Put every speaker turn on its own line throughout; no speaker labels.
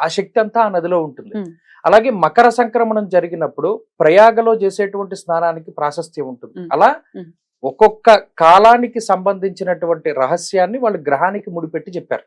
ఆ శక్తి అంతా ఆ నదిలో ఉంటుంది. అలాగే మకర సంక్రమణం జరిగినప్పుడు ప్రయాగలో చేసేటువంటి స్నానానికి ప్రాశస్త్యం ఉంటుంది. అలా. ఒక్కొక్క కాలానికి సంబంధించినటువంటి రహస్యాన్ని వాళ్ళు గ్రహానికి ముడిపెట్టి చెప్పారు.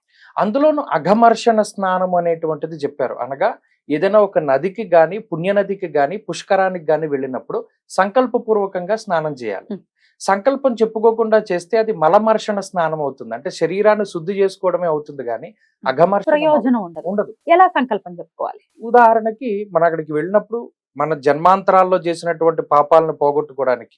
అందులోను అఘమర్షణ స్నానం అనేటువంటిది చెప్పారు. అనగా ఏదైనా ఒక నదికి గాని పుణ్యనదికి గాని పుష్కరానికి గాని వెళ్ళినప్పుడు సంకల్పపూర్వకంగా స్నానం చేయాలి. సంకల్పం చెప్పుకోకుండా చేస్తే అది మలమర్షణ స్నానం అవుతుంది. అంటే శరీరాన్ని శుద్ధి చేసుకోవడమే అవుతుంది కానీ అఘమర్షణ
ఉండదు. ఎలా సంకల్పం చెప్పుకోవాలి?
ఉదాహరణకి మన అక్కడికి వెళ్ళినప్పుడు మన జన్మాంతరాల్లో చేసినటువంటి పాపాలను పోగొట్టుకోవడానికి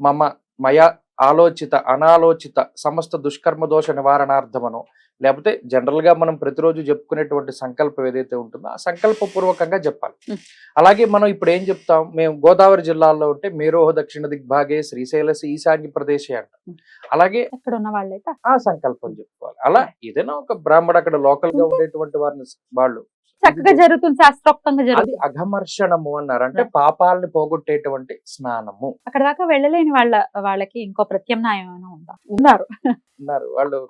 మమ మయ ఆలోచిత అనాలోచిత సమస్త దుష్కర్మ దోష నివారణార్థమనో లేకపోతే జనరల్గా మనం ప్రతిరోజు చెప్పుకునేటువంటి సంకల్పం ఏదైతే ఉంటుందో ఆ సంకల్ప పూర్వకంగా చెప్పాలి. అలాగే మనం ఇప్పుడు ఏం చెప్తాం? మేము గోదావరి జిల్లాలో ఉంటే మేరోహ దక్షిణ దిగ్భాగే శ్రీశైలసి ఈశాన్య ప్రదేశే అంట. అలాగే
ఎక్కడ ఉన్న వాళ్ళైతే
ఆ సంకల్పం చెప్పుకోవాలి. అలా ఏదైనా ఒక బ్రాహ్మడు అక్కడ లోకల్గా ఉండేటువంటి వారిని వాళ్ళు
చక్కగా జరుగుతుంది శాస్త్రోక్తంగా జరుగుతుంది.
అఘమర్షణము అన్నారు అంటే పాపాలని పోగొట్టేటువంటి స్నానము.
అక్కడ దాకా వెళ్ళలేని వాళ్ళ వాళ్ళకి ఇంకో ప్రత్యామ్నాయం ఏమైనా ఉందా? ఉన్నారు.
అన్నారు వాళ్ళు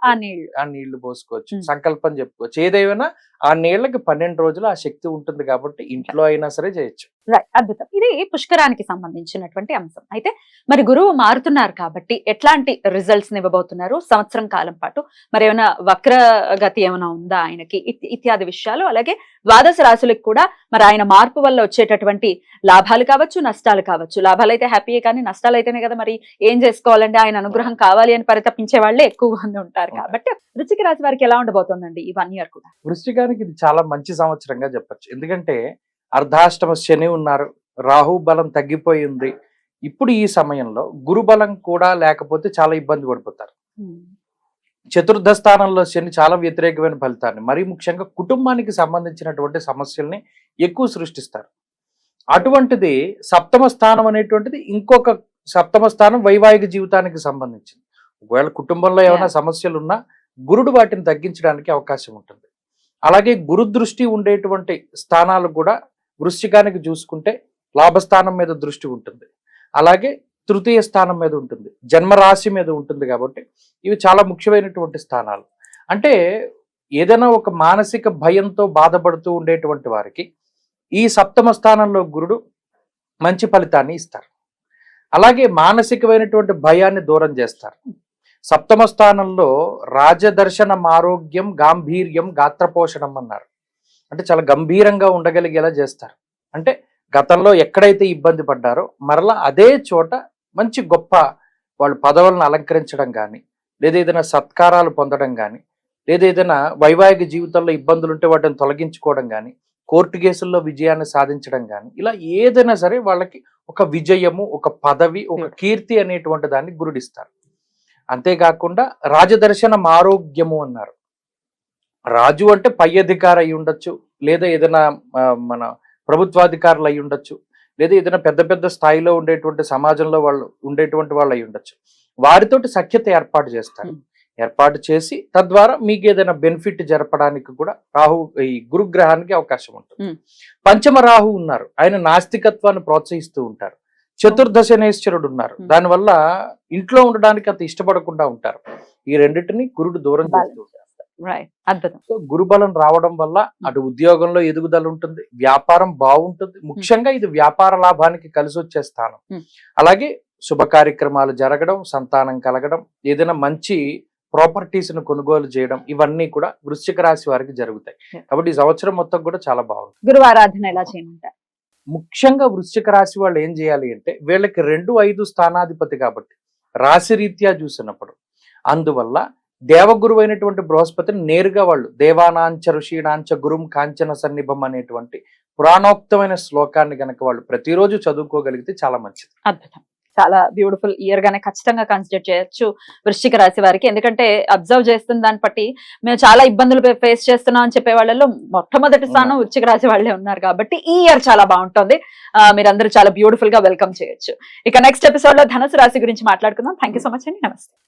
ఆ
నీళ్ళు పోసుకోవచ్చు. సంకల్పం చెప్పుకోవచ్చు. ఏదైనా ఆ నీళ్ళకి పన్నెండు రోజులు ఆ శక్తి ఉంటుంది కాబట్టి ఇంట్లో అయినా సరే చేయొచ్చు.
అద్భుతం. ఇది పుష్కరానికి సంబంధించినటువంటి అంశం. అయితే మరి గురువు మారుతున్నారు కాబట్టి ఎట్లాంటి రిజల్ట్స్ ఇవ్వబోతున్నారు? సంవత్సరం కాలం పాటు మరి ఏమైనా వక్ర గతి ఏమైనా ఉందా ఆయనకి? ఇత్- ఇత్యాది విషయాలు. అలాగే ద్వాదశ రాశులకు కూడా మరి ఆయన మార్పు వల్ల వచ్చేటటువంటి లాభాలు కావచ్చు నష్టాలు కావచ్చు. లాభాలు అయితే హ్యాపీయే కానీ నష్టాలు అయితేనే కదా మరి ఏం చేసుకోవాలంటే ఆయన అనుగ్రహం కావాలి అని పరితపించే వాళ్ళే ఎక్కువ. మంది ఉంటారు కాబట్టి రుచిక రాశి వారికి ఎలా ఉండబోతోందండి ఈ వన్ ఇయర్ కూడా?
వృష్టికానికి ఇది చాలా మంచి సంవత్సరంగా చెప్పొచ్చు. ఎందుకంటే అర్ధాష్టమ శని ఉన్నారు రాహు బలం తగ్గిపోయింది. ఇప్పుడు ఈ సమయంలో గురు బలం కూడా లేకపోతే చాలా ఇబ్బంది పడిపోతారు. చతుర్థ స్థానంలో శని చాలా వ్యతిరేకమైన ఫలితాన్ని మరీ ముఖ్యంగా కుటుంబానికి సంబంధించినటువంటి సమస్యల్ని ఎక్కువ సృష్టిస్తారు. అటువంటిది సప్తమ స్థానం అనేటువంటిది ఇంకొక సప్తమ స్థానం వైవాహిక జీవితానికి సంబంధించింది. ఒకవేళ కుటుంబంలో ఏమైనా సమస్యలు ఉన్నా గురుడు వాటిని తగ్గించడానికి అవకాశం ఉంటుంది. అలాగే గురు దృష్టి ఉండేటువంటి స్థానాలు కూడా వృశ్చికానికి చూసుకుంటే లాభస్థానం మీద దృష్టి ఉంటుంది. అలాగే తృతీయ స్థానం మీద ఉంటుంది. జన్మరాశి మీద ఉంటుంది కాబట్టి ఇవి చాలా ముఖ్యమైనటువంటి స్థానాలు. అంటే ఏదైనా ఒక మానసిక భయంతో బాధపడుతూ ఉండేటువంటి వారికి ఈ సప్తమ స్థానంలో గురుడు మంచి ఫలితాన్ని ఇస్తారు. అలాగే మానసికమైనటువంటి భయాన్ని దూరం చేస్తారు. సప్తమ స్థానంలో రాజదర్శనం ఆరోగ్యం గాంభీర్యం గాత్రపోషణం అన్నారు. అంటే చాలా గంభీరంగా ఉండగలిగేలా చేస్తారు. అంటే గతంలో ఎక్కడైతే ఇబ్బంది పడ్డారో మరలా అదే చోట మంచి గొప్ప వాళ్ళు పదవులను అలంకరించడం కానీ లేదా ఏదైనా సత్కారాలు పొందడం కానీ లేదా ఏదైనా వైవాహిక జీవితంలో ఇబ్బందులు ఉంటే వాటిని తొలగించుకోవడం కానీ కోర్టు కేసుల్లో విజయాన్ని సాధించడం కానీ ఇలా ఏదైనా సరే వాళ్ళకి ఒక విజయము ఒక పదవి ఒక కీర్తి అనేటువంటి దాన్ని గురుడిస్తారు. అంతేకాకుండా రాజదర్శనం ఆరోగ్యము అన్నారు. రాజు అంటే పై అధికారి అయి ఉండొచ్చు లేదా ఏదైనా మన ప్రభుత్వాధికారులు అయి ఉండొచ్చు లేదా ఏదైనా పెద్ద పెద్ద స్థాయిలో ఉండేటువంటి సమాజంలో వాళ్ళు ఉండేటువంటి వాళ్ళు అయి ఉండొచ్చు. వారితోటి సఖ్యత ఏర్పాటు చేస్తారు. ఏర్పాటు చేసి తద్వారా మీకు ఏదైనా బెనిఫిట్ జరపడానికి కూడా రాహు ఈ గురుగ్రహానికి అవకాశం ఉంటుంది. పంచమ రాహు ఉన్నారు. ఆయన నాస్తికత్వాన్ని ప్రోత్సహిస్తూ ఉంటారు. చతుర్దశనేశ్వరుడు ఉన్నారు. దానివల్ల ఇంట్లో ఉండడానికి అంత ఇష్టపడకుండా ఉంటారు. ఈ రెండింటిని గురుడు దూరం చేస్తూ ఉంటారు. గురుబలం రావడం వల్ల అటు ఉద్యోగంలో ఎదుగుదల ఉంటుంది వ్యాపారం బాగుంటుంది. ముఖ్యంగా ఇది వ్యాపార లాభానికి కలిసి వచ్చే స్థానం. అలాగే శుభ కార్యక్రమాలు జరగడం సంతానం కలగడం ఏదైనా మంచి ప్రాపర్టీస్ను కొనుగోలు చేయడం ఇవన్నీ కూడా వృశ్చిక రాశి వారికి జరుగుతాయి. కాబట్టి ఈ సంవత్సరం మొత్తం కూడా చాలా బాగుంటుంది.
గురువు ఆరాధన ఎలా చేయమంటారు?
ముఖ్యంగా వృశ్చిక రాశి వాళ్ళు ఏం చేయాలి అంటే వీళ్ళకి రెండు ఐదు స్థానాధిపతి కాబట్టి రాశి రీత్యా చూసినప్పుడు. అందువల్ల దేవగురు అయినటువంటి బృహస్పతిని నేరుగా వాళ్ళు దేవానాంచ ఋషీణాంచ గురుం కాంచన సన్నిభం అనేటువంటి పురాణోక్తమైన శ్లోకాన్ని గనక వాళ్ళు ప్రతిరోజు చదువుకోగలిగితే చాలా మంచిది.
అద్భుతం. చాలా బ్యూటిఫుల్ ఇయర్ గానే ఖచ్చితంగా కన్సిడర్ చేయొచ్చు వృశ్చిక రాశి వారికి. ఎందుకంటే అబ్జర్వ్ చేస్తున్న దాన్ని బట్టి మేము చాలా ఇబ్బందులు ఫేస్ చేస్తున్నాం అని చెప్పే వాళ్ళలో మొట్టమొదటి స్థానం. వృశ్చిక రాశి వాళ్ళే ఉన్నారు కాబట్టి ఈ ఇయర్ చాలా బాగుంటుంది. ఆ, మీరందరూ చాలా బ్యూటిఫుల్గా వెల్కమ్ చేయొచ్చు. ఇక నెక్స్ట్ ఎపిసోడ్లో ధనుసు రాశి గురించి మాట్లాడుకుందాం. థ్యాంక్ సో మచ్ అండి. నమస్తే.